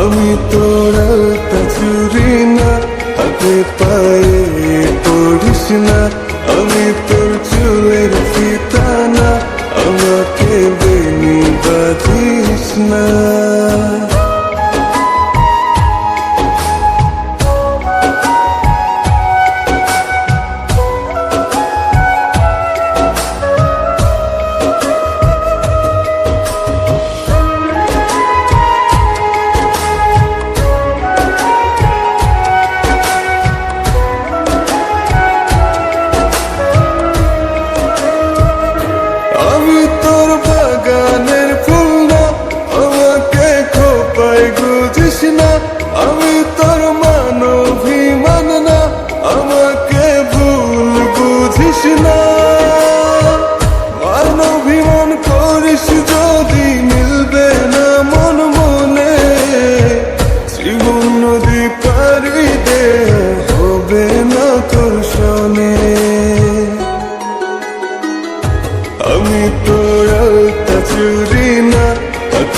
আমি তোর তুরি না আগে পায়ে পড়িস না। আমি তোর চুলের ফিতা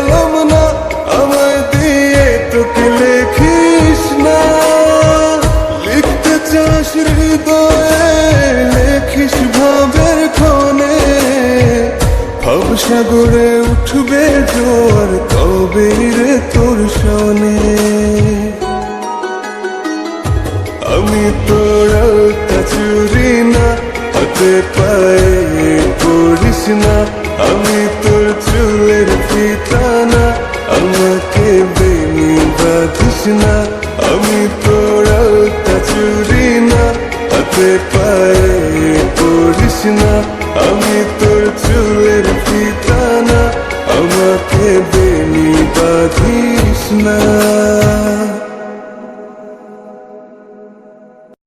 কলম না, আমায় দিয়ে তোকে লেখিস না। লিখতে চাস হৃদয়ে, লেখিস ভাবের ক্ষণে ভব সাগরে উঠবে জোর তবে রে তোর শোনে। আমি তোর চুরি না, হাতে পায়ে আমাকে বেনি বাঁধিস না আমি তোরাও তা চুরি না, হাতে পায়ে করিস না। আমি তোর চুলের পিতা না আমাকে বেনি বাঁধিস না